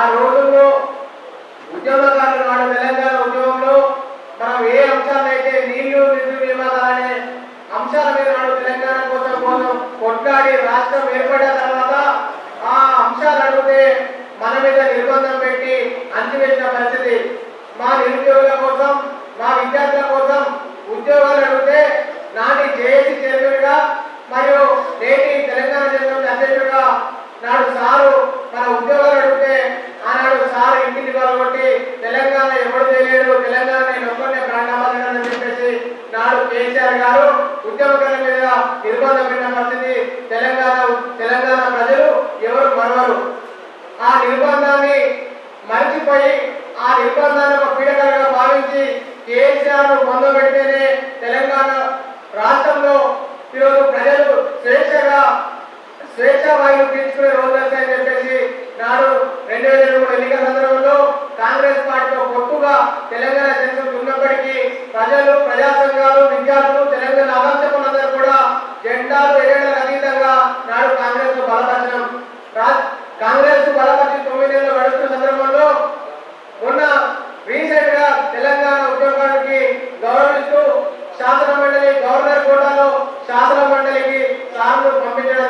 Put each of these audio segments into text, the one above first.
ఆ రోజుల్లో ఉద్యమకారులు నాడు తెలంగాణ ఉద్యమంలో మనం ఏ అంశాలైతే నీళ్ళు నిధులు నియామకాలనే అంశాల మీద నాడు తెలంగాణ కోసం కోసం కొట్లాడి రాష్ట్రం ఏర్పడిన తర్వాత ఆ అంశాలు అడిగితే మన మీద నిర్బంధం పెట్టి అంచివేసిన పరిస్థితి. మా నిరుద్యోగుల కోసం మా విద్యార్థుల కోసం ఉద్యోగాలు అడిగితే నాటి జేఏసీ చైర్మన్గా మరియు నేటి తెలంగాణ చైర్మన్ అధ్యక్షుడిగా నాడు సారు మన ఉద్యోగాలు అడిగితే ఆనాడు సారు ఇంటిని పాల్గొట్టి తెలంగాణ ఎవడు తెలియడు తెలంగాణ నేను ఒక్కనే ప్రాణాపాలని చెప్పేసి నాడు కేసీఆర్ గారు ఉద్యమకారుల మీద నిర్బంధం పెట్టిన పరిస్థితి తెలంగాణ తెలంగాణ ప్రజలు ఎవరు మరవరు. ఆ నిర్బంధాన్ని మరిచిపోయి ఆ నిర్బంధాన్ని ఒక పీడకలుగా భావించి కేసీఆర్ పొందబెడితేనే తెలంగాణ రాష్ట్రంలో ఈరోజు ప్రజలు స్వేచ్ఛగా స్వేచ్ఛ వాయువు పీల్చుకునే రోజులు వస్తాయని చెప్పేసి నాడు రెండు వేల ఇరవై మూడు ఎన్నికల సందర్భంలో కాంగ్రెస్ పార్టీతో పొత్తుగా తెలంగాణ జనసమితి ఉన్నప్పటికీ ప్రజలు ప్రజా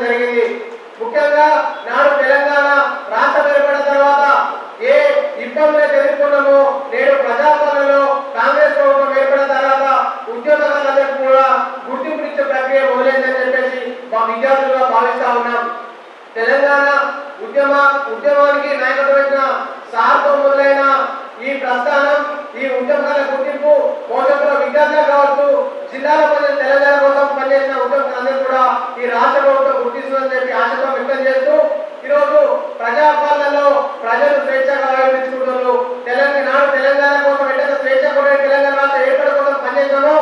జరిగింది. ముఖ్యంగా నాడు తెలంగాణ రాష్ట్రం ఏర్పడిన తర్వాత ఏ ఇబ్బందులు ఎదుర్కొన్నామో నేడు ప్రజాపాలనలో కాంగ్రెస్ ప్రభుత్వం ఏర్పడిన తర్వాత ఉద్యోగాలందరికీ కూడా గుర్తింపునిచ్చే ప్రక్రియ మొదలైందని చెప్పేసి మా విద్యార్థులుగా భావిస్తా ఉన్నాం. తెలంగాణ ఉద్యమ ఉద్యమానికి నాయకత్వం వహించిన సార్తో మొదలైన ఈ ప్రస్థానం ఈ ఉద్యమాల గుర్తింపు భవిష్యత్తులో విద్యార్థులు కావచ్చు జిల్లాల తెలంగాణ కోసం పనిచేసిన ఉద్యమాలందరూ కూడా ఈ రాష్ట్ర ప్రభుత్వం చెప్పి ఆశతో వ్యక్తం చేస్తూ ఈరోజు ప్రజాపాలనలో ప్రజలు స్వేచ్ఛగా ఆవిర్భించుకుంటున్నారు తెలంగాణ తెలంగాణ కోసం ఎట్లయితే స్వేచ్ఛ కూడా తెలంగాణ రాష్ట్ర ఏర్పడ కోసం పనిచేస్తున్నామో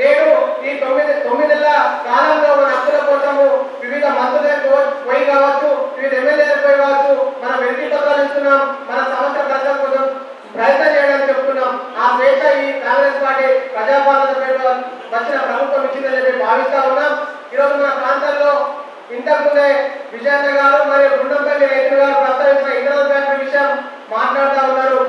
నేను ఈ తొమ్మిది తొమ్మిది నెలల కాలంలో మన హక్కుల కోసము వివిధ మంత్రులకు పోయి కావచ్చు వివిధ ఎమ్మెల్యేలకు పోయి కావచ్చు మన వెంటి పత్రాలు ఇస్తున్నాం మన సమస్య ప్రజల కోసం ప్రయత్నం చేయడానికి చెప్తున్నాం. ఆ స్వేచ్ఛ ఈ కాంగ్రెస్ పార్టీ ప్రజాపాలన వచ్చిన ప్రభుత్వం ఇచ్చిందని చెప్పి భావిస్తా ఉన్నాం. ఈరోజు మన ప్రాంతంలో ఇంతకుముందే విజయన్న గారు మరియు గుండంపల్లి రైతులు గారు ప్రస్తావించిన ఇతర విషయం మాట్లాడుతూ ఉన్నారు.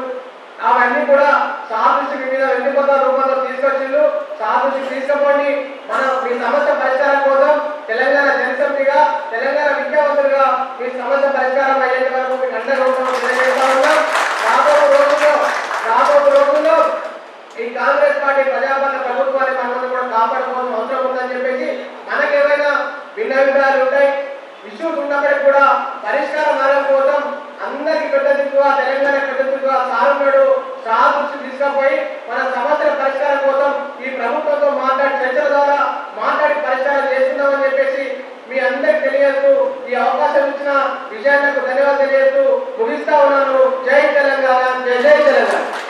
అవన్నీ కూడా సాధుషి వివిధ వెన్నుపత రూపంలో తీసుకొచ్చిండ్రు? సాధుషి తీసుకుపోండి మనం మీ సమస్య పరిష్కారం కోసం తెలంగాణ జనసమితిగా తెలంగాణ విద్యావంతులుగా మీ సమస్య పరిష్కారం అయ్యేంత వరకు మీకు అండగా ఉంటామని తెలియజేస్తా ఉన్నాం. రాబో రోజుల్లో రాబో రోజుల్లో ఈ కాంగ్రెస్ పార్టీ ప్రజాపాలన ప్రభుత్వాన్ని మనమంతా కూడా కాపాడుకుంటాం. సమస్యలు ఉంటాయి. ఇష్యూస్ ఉన్నప్పటికీ కూడా పరిష్కార మార్గం కోసం అందరికి కట్టదిగా తెలంగాణ కట్టదిగా సారున్నాడు. సార్ తీసుకుపోయి మన సమస్యల పరిష్కారం కోసం ఈ ప్రభుత్వంతో మాట్లాడి చర్చల ద్వారా మాట్లాడి పరిష్కారం చేస్తున్నామని చెప్పేసి మీ అందరికి తెలియదు ఈ అవకాశం ఇచ్చిన విజయానికి ధన్యవాదాలు తెలియదు ముగిస్తా ఉన్నాను. జై తెలంగాణ జై జై తెలంగాణ.